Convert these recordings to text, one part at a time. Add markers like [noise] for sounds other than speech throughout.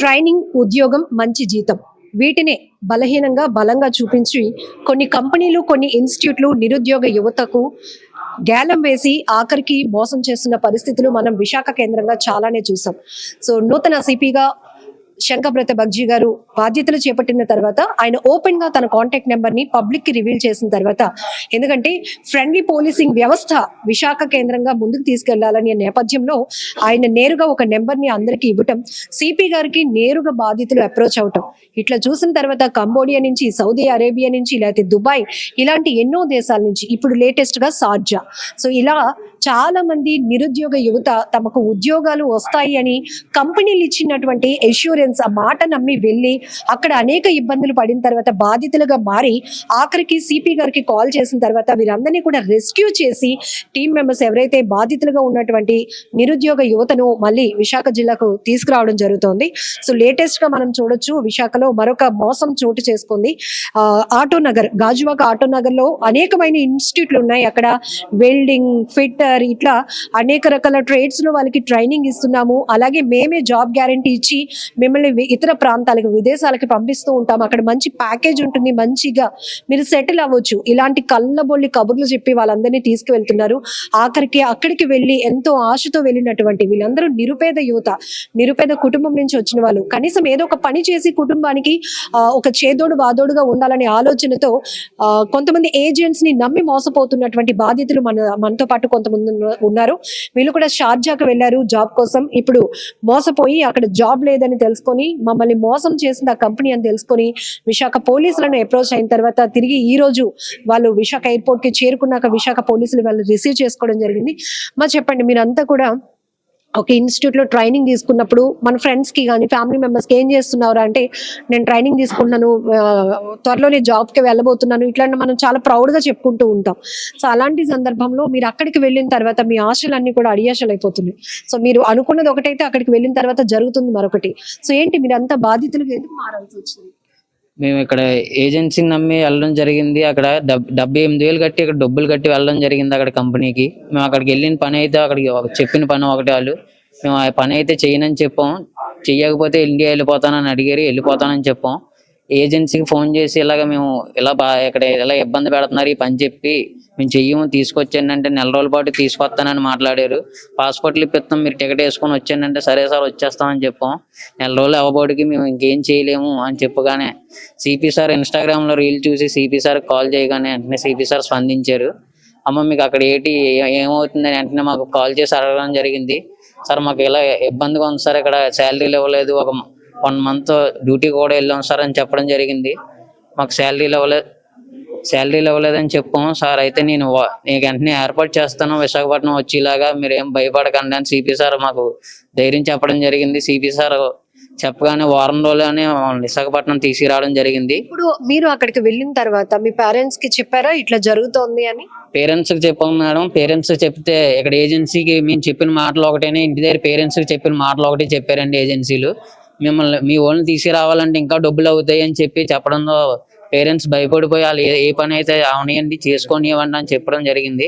Training ఉద్యోగం మంచి జీతం. వీటినే బలహీనంగా బలంగా చూపించి కొన్ని కంపెనీలు కొన్ని ఇన్స్టిట్యూట్లు నిరుద్యోగ యువతకు గేలం వేసి ఆఖరికి మోసం చేస్తున్న పరిస్థితులు మనం విశాఖ కేంద్రంగా చాలానే చూసాం. సో నూతన సిపిగా శంకబ్రత బగ్జీ గారు బాధ్యతలు చేపట్టిన తర్వాత ఆయన ఓపెన్గా తన కాంటాక్ట్ నెంబర్ని పబ్లిక్కి రివీల్ చేసిన తర్వాత ఎందుకంటే ఫ్రెండ్లీ పోలీసింగ్ వ్యవస్థ విశాఖ కేంద్రంగా ముందుకు తీసుకెళ్ళాలనే నేపథ్యంలో ఆయన నేరుగా ఒక నెంబర్ని అందరికి ఇవ్వటం సిపి గారికి నేరుగా బాధితులు అప్రోచ్ అవటం. ఇట్లా చూసిన తర్వాత కంబోడియా నుంచి సౌదీ అరేబియా నుంచి లేకపోతే దుబాయ్ ఇలాంటి ఎన్నో దేశాల నుంచి ఇప్పుడు లేటెస్ట్గా సార్జా సో ఇలా చాలా మంది నిరుద్యోగ యువత తమకు ఉద్యోగాలు వస్తాయి అని కంపెనీలు ఇచ్చినటువంటి ఎష్యూరెన్స్ ఆ మాట నమ్మి వెళ్ళి అక్కడ అనేక ఇబ్బందులు పడిన తర్వాత బాధితులుగా మారి ఆఖరికి సిపి గారికి కాల్ చేసిన తర్వాత వీరందరినీ కూడా రెస్క్యూ చేసి టీం మెంబర్స్ ఎవరైతే బాధితులుగా ఉన్నటువంటి నిరుద్యోగ యువతను మళ్ళీ విశాఖ జిల్లాకు తీసుకురావడం జరుగుతోంది. సో లేటెస్ట్గా మనం చూడొచ్చు విశాఖలో మరొక మోసం చోటు చేసుకుంది. ఆ, ఆటో నగర్ గాజువాక ఆటో నగర్లో అనేకమైన ఇన్స్టిట్యూట్లు ఉన్నాయి. అక్కడ వెల్డింగ్ ఫిట్టర్ ఇట్లా అనేక రకాల ట్రేడ్స్ వాళ్ళకి ట్రైనింగ్ ఇస్తున్నాము. అలాగే మేమే జాబ్ గ్యారంటీ ఇచ్చి మిమ్మల్ని మిమ్మల్ని ఇతర ప్రాంతాలకు విదేశాలకి పంపిస్తూ ఉంటాం. అక్కడ మంచి ప్యాకేజ్ ఉంటుంది మంచిగా. మీరు సెటిల్ అవ్వచ్చు. ఇలాంటి కళ్ళబొల్లి కబుర్లు చెప్పి వాళ్ళందరినీ తీసుకువెళ్తున్నారు. ఆఖరికి అక్కడికి వెళ్ళి ఎంతో ఆశతో వెళ్ళినటువంటి వీళ్ళందరూ నిరుపేద యువత నిరుపేద కుటుంబం నుంచి వచ్చిన వాళ్ళు. కనీసం ఏదో ఒక పని చేసి కుటుంబానికి ఒక చేదోడు వాదోడుగా ఉండాలనే ఆలోచనతో కొంతమంది ఏజెంట్స్ని నమ్మి మోసపోతున్నటువంటి బాధితులు మన మనతో పాటు కొంతమంది ఉన్నారు. వీళ్ళు కూడా షార్జాకు వెళ్ళారు జాబ్ కోసం. ఇప్పుడు మోసపోయి అక్కడ జాబ్ లేదని తెలుసుకొని మమ్మల్ని మోసం చేసింది ఆ కంపెనీ అని తెలుసుకొని విశాఖ పోలీసులను అప్రోచ్ అయిన తర్వాత తిరిగి ఈ రోజు వాళ్ళు విశాఖ ఎయిర్పోర్ట్కి చేరుకున్నాక విశాఖ పోలీసులు వాళ్ళు రిసీవ్ చేసుకోవడం జరిగింది. మా చెప్పండి మీరంతా కూడా ఒక ఇన్స్టిట్యూట్లో ట్రైనింగ్ తీసుకున్నప్పుడు మన ఫ్రెండ్స్కి కానీ ఫ్యామిలీ మెంబర్స్కి ఏం చేస్తున్నారు అంటే నేను ట్రైనింగ్ తీసుకుంటున్నాను త్వరలోనే జాబ్కి వెళ్ళబోతున్నాను. ఇట్లాంటి మనం చాలా ప్రౌడ్గా చెప్పుకుంటూ ఉంటాం. సో అలాంటి సందర్భంలో మీరు అక్కడికి వెళ్ళిన తర్వాత మీ ఆశలన్నీ కూడా అడియాశలు అయిపోతున్నాయి సో మీరు అనుకున్నది ఒకటైతే అక్కడికి వెళ్ళిన తర్వాత జరుగుతుంది మరొకటి. సో ఏంటి మీరు అంత బాధితులుగా ఎందుకు మారాల్సి వచ్చింది మేము ఇక్కడ ఏజెన్సీని నమ్మి వెళ్ళడం జరిగింది. అక్కడ డెబ్బై ఎనిమిది వేలు కట్టి ఇక్కడ డబ్బులు కట్టి వెళ్ళడం జరిగింది అక్కడ కంపెనీకి. మేము అక్కడికి వెళ్ళిన పని అయితే అక్కడికి ఒక- చెప్పిన పని ఒకటి వాళ్ళు. మేము ఆ పని అయితే చేయనని చెప్పాం. చెయ్యకపోతే ఇండియా వెళ్ళిపోతానని అడిగారు. వెళ్ళిపోతానని చెప్పాం. ఏజెన్సీకి ఫోన్ చేసి ఇలాగ మేము ఇలా బా ఇక్కడ ఇలా ఇబ్బంది పెడుతున్నారు ఈ పని చెప్పి మేము చెయ్యము తీసుకొచ్చానంటే నెల రోజుల పాటు తీసుకొస్తానని మాట్లాడారు. పాస్పోర్ట్లు ఇప్పిస్తాం మీరు టికెట్ వేసుకొని వచ్చానంటే సరే సార్ వచ్చేస్తామని చెప్పాం. నెల రోజులు అవ్వబోడికి మేము ఇంకేం చేయలేము అని చెప్పగానే సిపి సార్ ఇన్స్టాగ్రామ్లో రీల్ చూసి సిపి సార్ కాల్ చేయగానే వెంటనే సిపి సార్ స్పందించారు. అమ్మ మీకు అక్కడ ఏంటి ఏమవుతుందని వెంటనే మాకు కాల్ చేసి అడగడం జరిగింది. సార్ మాకు ఇలా ఇబ్బందిగా ఉంది సార్ ఇక్కడ శాలరీలు ఇవ్వలేదు ఒక వన్ మంత్ డ్యూటీ కూడా వెళ్ళాం సార్ అని చెప్పడం జరిగింది. మాకు శాలరీలు ఇవ్వలేదు శాలరీలు ఇవ్వలేదని చెప్పాం సార్ అయితే నేను నీకు వెంటనే ఏర్పాటు చేస్తాను. విశాఖపట్నం వచ్చేలాగా మీరు ఏం భయపడకండి అని సిపి సార్ మాకు ధైర్యం చెప్పడం జరిగింది. సిపి సార్ చెప్పగానే వారం మమ్మల్ని విశాఖపట్నం తీసుకురావడం జరిగింది. ఇప్పుడు మీరు అక్కడికి వెళ్ళిన తర్వాత మీ పేరెంట్స్కి చెప్పారా? ఇట్లా జరుగుతోంది అని? పేరెంట్స్కి చెప్పాం మేడం. పేరెంట్స్ చెప్తే ఇక్కడ ఏజెన్సీకి మేము చెప్పిన మాటలు ఒకటేనే. ఇంటి దగ్గర పేరెంట్స్కి చెప్పిన మాటలు ఒకటి చెప్పారండి ఏజెన్సీలు మిమ్మల్ని మీ వాళ్ళని తీసుకురావాలంటే ఇంకా డబ్బులు అవుతాయి అని చెప్పి చెప్పడంలో పేరెంట్స్ భయపడిపోయి వాళ్ళు ఏ- పని అయితే అవనియండి చేసుకొని ఇవ్వండి అని చెప్పడం జరిగింది.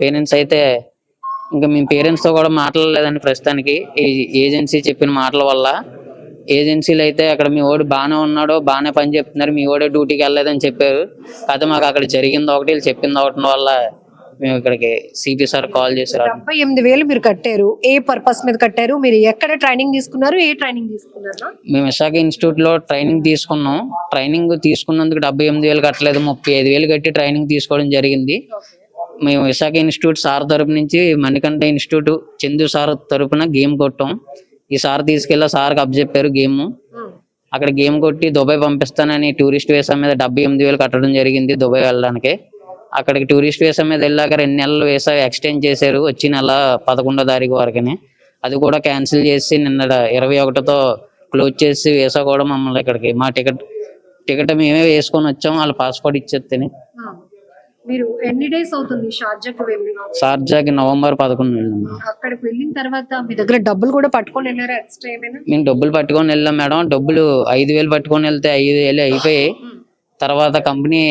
పేరెంట్స్ అయితే ఇంకా మేము పేరెంట్స్తో కూడా మాట్లాడలేదండి ప్రస్తుతానికి. ఈ ఏజెన్సీ చెప్పిన మాటల వల్ల. ఏజెన్సీలు అయితే అక్కడ మీ ఓడి బాగానే ఉన్నాడో బాగానే పని చెప్తున్నారు మీ ఓడే డ్యూటీకి వెళ్ళలేదని చెప్పారు. కాకపోతే మాకు అక్కడ జరిగింది ఒకటి వీళ్ళు చెప్పింది ఒకటి వల్ల మేము ఇక్కడికి సిపి సార్ కాల్ చేశారు. డెబ్బై ఎనిమిది వేలు మీరు కట్టారు. ఏ పర్పస్ మీద కట్టారు? మీరు ఎక్కడ ట్రైనింగ్ తీసుకున్నారు? ఏ ట్రైనింగ్ తీసుకున్నారు? మేము విశాఖ ఇన్స్టిట్యూట్లో ట్రైనింగ్ తీసుకున్నాం. ట్రైనింగ్ తీసుకున్నందుకు డెబ్బై ఎనిమిది వేలు కట్టలేదు. ముప్పై ఐదు వేలు కట్టి ట్రైనింగ్ తీసుకోవడం జరిగింది. మేము విశాఖ ఇన్స్టిట్యూట్ సార్ తరపు నుంచి మణికంఠ ఇన్స్టిట్యూట్ చందు సార్ తరపున గేమ్ కొట్టాం. ఈ సార్ తీసుకెళ్ళి సార్కి అప్పచెప్పారు గేమ్. అక్కడ గేమ్ కొట్టి దుబాయ్ పంపిస్తానని టూరిస్ట్ వీసా మీద డెబ్బై ఎనిమిది వేలు కట్టడం జరిగింది దుబాయ్ వెళ్ళడానికి. అక్కడికి టూరిస్ట్ వీసా మీద వెళ్ళాక రెండు నెలలు వీసా ఎక్స్టెండ్ చేశారు. వచ్చి నెల పదకొండో తారీఖు వరకుని. అది కూడా క్యాన్సిల్ చేసి నిన్న ఇరవై ఒకటితో క్లోజ్ చేసి వీసా కూడా మమ్మల్ని ఇక్కడికి. మా టికెట్ టికెట్ మేమే వేసుకొని వచ్చాం. వాళ్ళ పాస్పోర్ట్ ఇచ్చేస్తేనే మీరు ఎన్ని డేస్ అవుతుంది షార్జాకి వెళ్ళి? షార్జాకి నవంబర్ పదకొండు వెళ్ళాం అక్కడికి వెళ్ళిన తర్వాత మీ దగ్గర డబ్బులు కూడా పట్టుకొని వెళ్ళారా ఎక్స్ట్రా ఏమైనా? మేము డబ్బులు పట్టుకొని వెళ్ళాం మేడం. డబ్బులు ఐదు వేలు పట్టుకొని వెళ్తే ఐదు వేలు అయిపోయాయి. తర్వాత కంపెనీ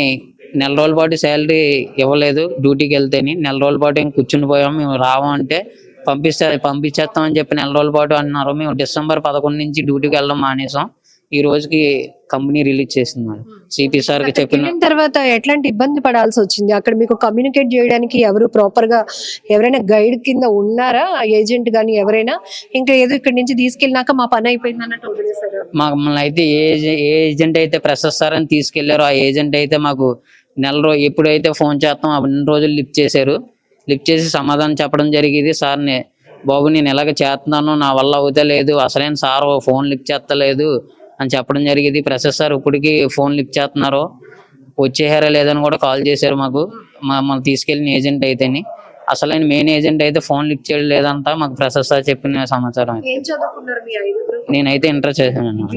నెల రోజుల పాటు శాలరీ ఇవ్వలేదు డ్యూటీకి వెళ్తేని. నెల రోజుల పాటు ఇంక కూర్చుని పోయాం మేము రాము అంటే పంపిస్తే పంపించేస్తామని చెప్పి నెల రోజుల పాటు అన్నారు. మేము డిసెంబర్ పదకొండు నుంచి డ్యూటీకి వెళ్ళడం మానేసాం. ఈ రోజుకి కంపెనీ రిలీజ్ చేసింది మేడం. సిపి సార్కి చెప్పిన తర్వాత ఎట్లాంటి ఇబ్బంది పడాల్సి వచ్చింది? అక్కడ మీకు కమ్యూనికేట్ చేయడానికి ఎవరు ప్రాపర్గా ఎవరైనా గైడ్ కింద ఉన్నారా? ఏజెంట్ గాని ఎవరైనా? ఇంకా ఏదో ఇక్కడి నుంచి తీసుకెళ్ళినాక మా పని అయిపోయింది అన్నట్టు వదిలేశారు మమ్మల్ని అయితే ఏ ఏజె- ఏ ఏజెంట్ అయితే ప్రెసెస్ సార్ అని తీసుకెళ్ళారో ఆ ఏజెంట్ అయితే మాకు నెల రోజు ఎప్పుడైతే ఫోన్ చేస్తాం అన్ని రోజులు లిఫ్ట్ చేశారు. లిఫ్ట్ చేసి సమాధానం చెప్పడం జరిగింది. సార్ని బాబు నేను ఇలాగ చేస్తున్నాను. నా వల్ల అవుతలేదు అసలైన సార్ ఫోన్ లిఫ్ట్ చేస్తలేదు అని చెప్పడం జరిగింది. ప్రెసెస్ సార్ ఇప్పటికి ఫోన్ లిఫ్ట్ చేస్తున్నారు. వచ్చేసారా లేదని కూడా కాల్ చేశారు మాకు. మమ్మల్ని తీసుకెళ్ళిన ఏజెంట్ అయితేని. అసలైన మెయిన్ ఏజెంట్ అయితే ఫోన్ లిఫ్ట్ చేయడం లేదంట మాకు ప్రెసెస్ సార్ చెప్పిన సమాచారం నేనైతే ఇంటర్ చేశాను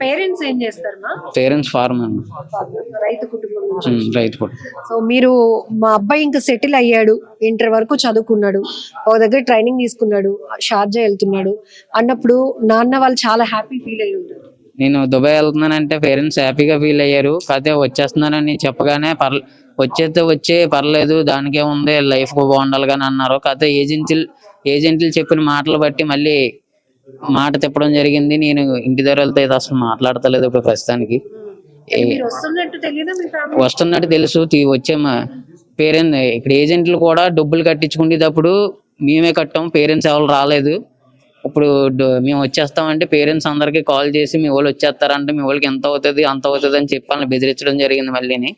పేరెంట్స్ ఏం చేస్తారు మా పేరెంట్స్ ఫార్మ్ అన్న రైతు కుటుంబం రైతు కూడా సో మీరు మా అబ్బాయి ఇంకా సెటిల్ అయ్యాడు. ఇంటర్ వరకు చదువుకున్నాడు. ఒక దగ్గర ట్రైనింగ్ తీసుకున్నాడు. షార్జా వెళ్తున్నాడు. అన్నప్పుడు నాన్న వాళ్ళు చాలా హ్యాపీ ఫీల్ అయ్యి ఉంటారు. నేను దుబాయ్ వెళ్తున్నానంటే పేరెంట్స్ హ్యాపీగా ఫీల్ అయ్యారు. కాకపోతే వచ్చేస్తున్నానని చెప్పగానే పర్ వచ్చేస్తే వచ్చే పర్లేదు దానికే ఉంది లైఫ్ బాగుండాలి కానీ అన్నారు. కాకపోతే ఏజెన్సీలు ఏజెంట్లు చెప్పిన మాటలు బట్టి మళ్ళీ మాట తిప్పడం జరిగింది. నేను ఇంటి దగ్గర వెళ్తే ఇది అసలు మాట్లాడతలేదు ఇప్పుడు ప్రస్తుతానికి. వస్తున్నట్టు తెలుసు. వచ్చే పేరెంట్ ఇక్కడ ఏజెంట్లు కూడా డబ్బులు కట్టించుకునేటప్పుడు మేమే కట్టాం. పేరెంట్స్ ఎవరు రాలేదు. ఇప్పుడు మేము వచ్చేస్తామంటే పేరెంట్స్ అందరికి కాల్ చేసి మీ వాళ్ళు వచ్చేస్తారంటే మీ వాళ్ళకి ఎంత అవుతుంది అంత అవుతుంది అని చెప్పి వాళ్ళని బెదిరించడం జరిగింది మళ్ళీని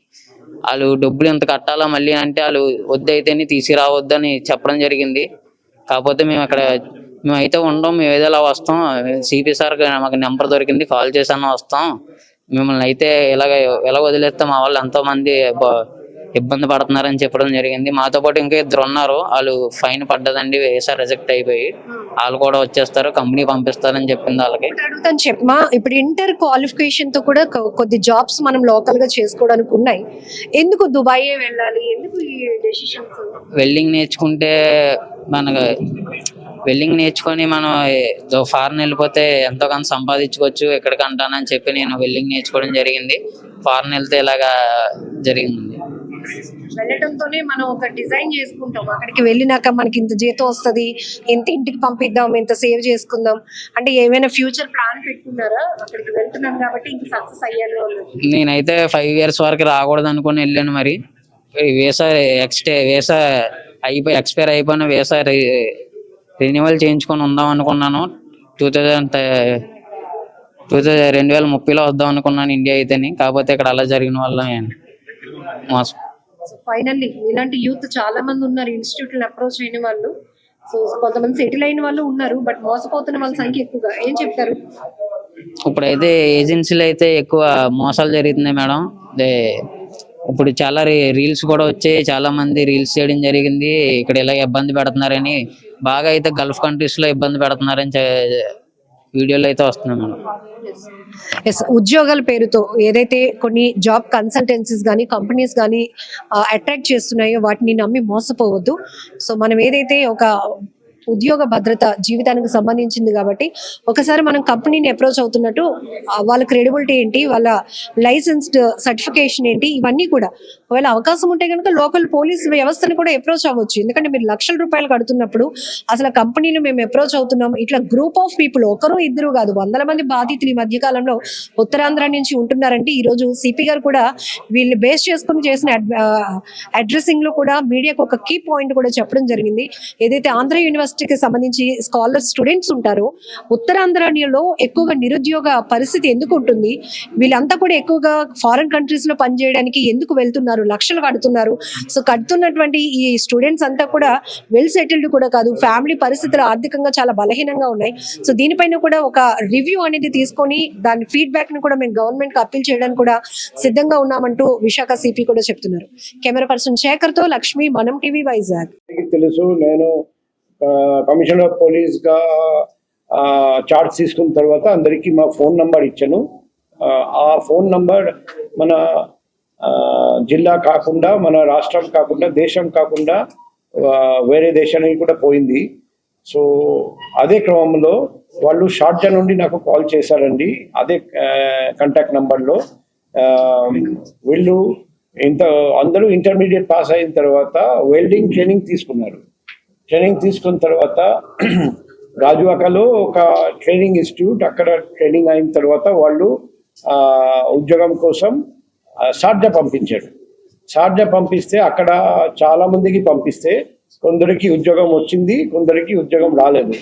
వాళ్ళు డబ్బులు ఎంత కట్టాలా మళ్ళీ అంటే వాళ్ళు వద్దయితేనే తీసుకురావద్దని చెప్పడం జరిగింది. కాకపోతే మేము అక్కడ మేము అయితే ఉండం మేము ఏదో ఇలా వస్తాం. సిపి సార్ మాకు నెంబర్ దొరికింది కాల్ చేసాను వస్తాం. మిమ్మల్ని అయితే ఇలాగ ఎలా వదిలేస్తే మా వాళ్ళు ఎంతో మంది ఇబ్బంది పడుతున్నారని చెప్పడం జరిగింది. మాతో పాటు ఇంకా ఇద్దరు ఉన్నారు. వాళ్ళు ఫైన్ పడ్డదండి వేసా రిజెక్ట్ అయిపోయి. వాళ్ళు కూడా వచ్చేస్తారు కంపెనీ పంపిస్తారని చెప్పింది వాళ్ళకి. అడుగుతాను చెప్పమా ఇప్పుడు ఇంటర్ క్వాలిఫికేషన్తో కూడా కొద్ది జాబ్స్ మనం లోకల్గా చేసుకోవడానికి ఉన్నాయి. ఎందుకు దుబాయ్ వెళ్ళాలి? ఎందుకు ఈ వెల్డింగ్ నేర్చుకుంటే మనకు వెల్డింగ్ నేర్చుకొని మనం ఫారెన్ వెళ్ళిపోతే ఎంతో కొంత సంపాదించుకోవచ్చు ఎక్కడికంటానని చెప్పి నేను వెల్డింగ్ నేర్చుకోవడం జరిగింది. ఫారెన్ వెళ్తే ఇలాగా జరిగింది వెళ్ళటంతోనే మనం ఒక డిజైన్ చేసుకుంటాం. అక్కడికి వెళ్ళినాక మనకి ఇంత జీతం వస్తది ఇంత ఇంటికి పంపిద్దాం ఇంత సేవ్ చేసుకుందాం. అంటే ఏమైనా ఫ్యూచర్ ప్లాన్ పెట్టుకున్నారా? అక్కడికి వెళ్తున్నాం కాబట్టి ఇంక సక్సెస్ అయ్యాను నేనైతే ఫైవ్ ఇయర్స్ వరకు రాకూడదు అనుకుని వెళ్ళాను మరి. వీసా ఎక్స్టే వీసా అయిపోయి ఎక్స్పైర్ అయిపోయిన వీసా రెన్యువల్ చేయించుకొని ఉందాం అనుకున్నాను. టూ థౌజండ్ టూ థౌజండ్ రెండు వేల ముప్పైలో వద్దాం అనుకున్నాను ఇండియా అయితేని. కాకపోతే ఇక్కడ అలా జరిగిన వల్ల నేను మోసం. సో ఫైనల్లీ ఇలాంటి యూత్ చాలా మంది ఉన్నారు. ఇన్స్టిట్యూట్ అప్రోచ్ అయిన వాళ్ళు. సో కొంతమంది సెటిల్ అయిన వాళ్ళు ఉన్నారు బట్ మోసపోతున్న వాళ్ళ సంఖ్య ఎక్కువగా. ఏం చెప్తారు? ఇప్పుడైతే ఏజెన్సీలు అయితే ఎక్కువ మోసాలు జరుగుతున్నాయి మేడం. అదే ఇప్పుడు చాలా రీల్స్ కూడా వచ్చాయి. చాలా మంది రీల్స్ చేయడం జరిగింది. ఇక్కడ ఇలా ఇబ్బంది పెడుతున్నారని. బాగా అయితే గల్ఫ్ కంట్రీస్లో ఇబ్బంది పెడుతున్నారని చే- వీడియోలు అయితే వస్తున్నాయి మనం. ఎస్ ఉద్యోగాల పేరుతో ఏదైతే కొన్ని జాబ్ కన్సల్టెన్సీస్ కానీ కంపెనీస్ కానీ అట్రాక్ట్ చేస్తున్నాయో వాటిని నమ్మి మోసపోవద్దు. సో మనం ఏదైతే ఒక ఉద్యోగ భద్రత జీవితానికి సంబంధించింది కాబట్టి ఒకసారి మనం కంపెనీని అప్రోచ్ అవుతున్నట్టు వాళ్ళ క్రెడిబిలిటీ ఏంటి వాళ్ళ లైసెన్స్డ్ సర్టిఫికేషన్ ఏంటి ఇవన్నీ కూడా. ఒకవేళ అవకాశం ఉంటే కనుక లోకల్ పోలీస్ వ్యవస్థను కూడా అప్రోచ్ అవ్వచ్చు. ఎందుకంటే మీరు లక్షల రూపాయలు కడుతున్నప్పుడు అసలు కంపెనీని మేము అప్రోచ్ అవుతున్నాం. ఇట్లా గ్రూప్ ఆఫ్ పీపుల్ ఒకరు ఇద్దరు కాదు వందల మంది బాధితులు ఈ మధ్యకాలంలో ఉత్తరాంధ్ర నుంచి ఉంటున్నారంటే ఈ రోజు సిపి గారు కూడా వీళ్ళు బేస్ చేసుకుని చేసిన అడ్రసింగ్లో కూడా మీడియాకు ఒక కీ పాయింట్ కూడా చెప్పడం జరిగింది. ఏదైతే ఆంధ్ర యూనివర్సిటీ యూనివర్సిటీకి సంబంధించి స్కాలర్ స్టూడెంట్స్ ఉంటారో. ఉత్తరాంధ్రలో ఎక్కువగా నిరుద్యోగ పరిస్థితి ఎందుకు ఉంటుంది? వీళ్ళంతా కూడా ఎక్కువగా ఫారెన్ కంట్రీస్లో పనిచేయడానికి ఎందుకు వెళ్తున్నారు? లక్షలు కడుతున్నారు. సో కడుతున్నటువంటి ఈ స్టూడెంట్స్ అంతా కూడా వెల్ సెటిల్డ్ కూడా కాదు. ఫ్యామిలీ పరిస్థితులు ఆర్థికంగా చాలా బలహీనంగా ఉన్నాయి. సో దీనిపైన కూడా ఒక రివ్యూ అనేది తీసుకొని దాని ఫీడ్బ్యాక్ని కూడా మేము గవర్నమెంట్కి అప్పీల్ చేయడానికి కూడా సిద్ధంగా ఉన్నామంటూ విశాఖ సిపి కూడా చెప్తున్నారు. కెమెరా పర్సన్ శేఖర్తో లక్ష్మి మనం టీవీ వైజాగ్ తెలుసు నేను కమిషనర్ ఆఫ్ పోలీస్గా చార్జ్ తీసుకున్న తర్వాత అందరికీ మా ఫోన్ నంబర్ ఇచ్చాను. ఆ, ఫోన్ నంబర్ మన జిల్లా కాకుండా మన రాష్ట్రం కాకుండా దేశం కాకుండా వేరే దేశానికి కూడా పోయింది. సో అదే క్రమంలో వాళ్ళు షార్జా నుండి నాకు కాల్ చేశారండి. అదే కాంటాక్ట్ నంబర్లో. వీళ్ళు ఇంత అందరూ ఇంటర్మీడియట్ పాస్ అయిన తర్వాత వెల్డింగ్ ట్రైనింగ్ తీసుకున్నారు. ట్రైనింగ్ తీసుకున్న తర్వాత [clears throat] గాజువాకలో ఒక ట్రైనింగ్ ఇన్స్టిట్యూట్. అక్కడ ట్రైనింగ్ అయిన తర్వాత వాళ్ళు ఉద్యోగం కోసం సార్జ పంపించాడు సార్జ పంపిస్తే అక్కడ చాలా మందికి పంపిస్తే కొందరికి ఉద్యోగం వచ్చింది కొందరికి ఉద్యోగం రాలేదు.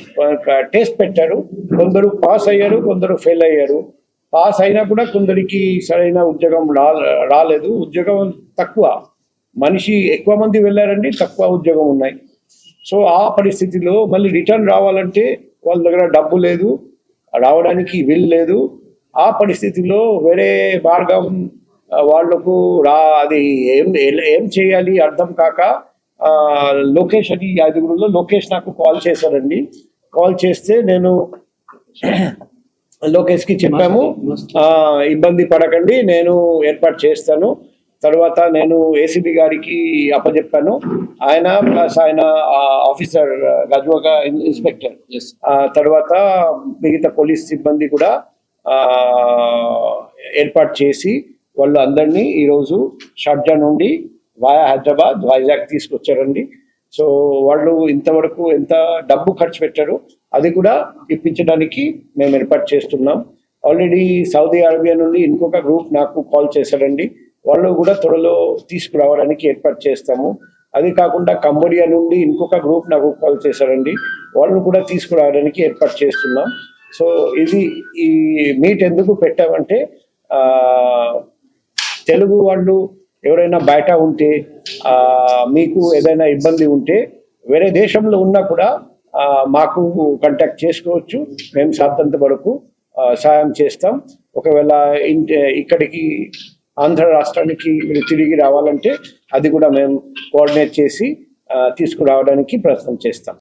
టెస్ట్ పెట్టారు. కొందరు పాస్ అయ్యారు కొందరు ఫెయిల్ అయ్యారు. పాస్ అయినా కూడా కొందరికి సరైన ఉద్యోగం రాలేదు. ఉద్యోగం తక్కువ. మనిషి ఎక్కువ మంది వెళ్ళారండి తక్కువ ఉద్యోగం ఉన్నాయి. సో ఆ పరిస్థితిలో మళ్ళీ రిటర్న్ రావాలంటే వాళ్ళ దగ్గర డబ్బు లేదు రావడానికి వీలు లేదు. ఆ పరిస్థితిలో వేరే మార్గం వాళ్ళకు రా అది ఏం ఏం చేయాలి అర్థం కాక ఆ, లోకేష్ అని ఈ ఐదుగురులో లోకేష్ నాకు కాల్ చేశారండి. కాల్ చేస్తే నేను లోకేష్కి చెప్పాము ఇబ్బంది పడకండి నేను ఏర్పాటు చేస్తాను. తర్వాత నేను ఏసీబీ గారికి అప్పచెప్పాను ఆయన ప్లస్ ఆయన ఆఫీసర్ గజ్వాక ఇన్స్పెక్టర్. తర్వాత మిగతా పోలీస్ సిబ్బంది కూడా ఏర్పాటు చేసి వాళ్ళు అందరినీ ఈరోజు షార్జా నుండి వాయా హైదరాబాద్ వైజాగ్ తీసుకొచ్చారండి. సో వాళ్ళు ఇంతవరకు ఎంత డబ్బు ఖర్చు పెట్టారో అది కూడా ఇప్పించడానికి మేము ఏర్పాటు చేస్తున్నాం. ఆల్రెడీ సౌదీ అరేబియా నుండి ఇంకొక గ్రూప్ నాకు కాల్ చేశారండి. వాళ్ళు కూడా త్వరలో తీసుకురావడానికి ఏర్పాటు చేస్తాము. అది కాకుండా కంబోడియా నుండి ఇంకొక గ్రూప్ నాకు కాల్ చేశారండి. వాళ్ళని కూడా తీసుకురావడానికి ఏర్పాటు చేస్తున్నాం. సో ఇది ఈ మీట్ ఎందుకు పెట్టామంటే తెలుగు వాళ్ళు ఎవరైనా బయట ఉంటే మీకు ఏదైనా ఇబ్బంది ఉంటే వేరే దేశంలో ఉన్నా కూడా మాకు కాంటాక్ట్ చేసుకోవచ్చు. మేము సాధ్యంత వరకు సాయం చేస్తాం. ఒకవేళ ఇంటి ఇక్కడికి ఆంధ్ర రాష్ట్రానికి మీరు తిరిగి రావాలంటే అది కూడా మేము కోఆర్డినేట్ చేసి తీసుకురావడానికి ప్రయత్నం చేస్తాం.